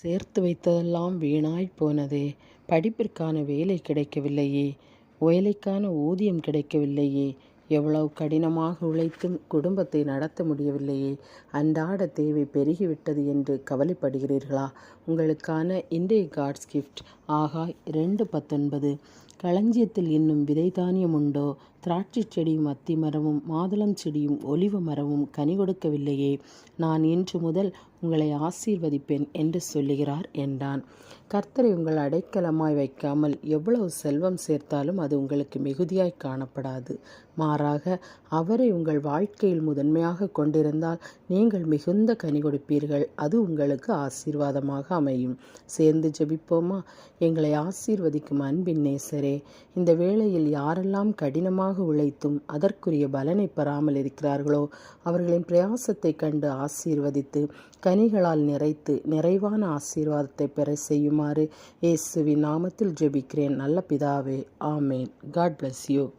சேர்த்து வைத்ததெல்லாம் வீணாய் போனதே. படிப்பிற்கான வேலை கிடைக்கவில்லையே. வேலைக்கான ஊதியம் கிடைக்கவில்லையே. எவ்வளவு கடினமாக உழைத்தும் குடும்பத்தை நடத்த முடியவில்லையே. அன்றாட தேவை பெருகிவிட்டது என்று கவலைப்படுகிறீர்களா? உங்களுக்கான இன்றைய காட்ஸ் கிஃப்ட். ஆகா ரெண்டு பத்தொன்பது. களஞ்சியத்தில் இன்னும் விதை தானியம் உண்டோ? திராட்சை செடியும் அத்தி மரமும் மாதுளம் செடியும் ஒலிவ மரமும் கனி கொடுக்கவில்லையே. நான் இன்று முதல் உங்களை ஆசீர்வதிப்பேன் என்று சொல்லுகிறார் என்றான். கர்த்தரை உங்கள் அடைக்கலமாய் வைக்காமல் எவ்வளவு செல்வம் சேர்த்தாலும் அது உங்களுக்கு மிகுதியாய் காணப்படாது. மாறாக அவரை உங்கள் வாழ்க்கையில் முதன்மையாக கொண்டிருந்தால் நீங்கள் மிகுந்த கனி கொடுப்பீர்கள். அது உங்களுக்கு ஆசீர்வாதமாக அமையும். சேர்ந்து ஜெபிப்போமா? எங்களை ஆசீர்வதிக்கும் அன்பின் நேசரே இந்த வேளையில் யாரெல்லாம் கடினமாக உழைத்தும் அதற்குரிய பலனை பெறாமல் இருக்கிறார்களோ அவர்களின் பிரயாசத்தை கண்டு ஆசீர்வதித்து கனிகளால் நிறைத்து நிறைவான ஆசீர்வாதத்தை பெற செய்யுமாறு இயேசுவின் நாமத்தில் ஜெபிக்கிறேன். நல்ல பிதாவே ஆமேன். God bless you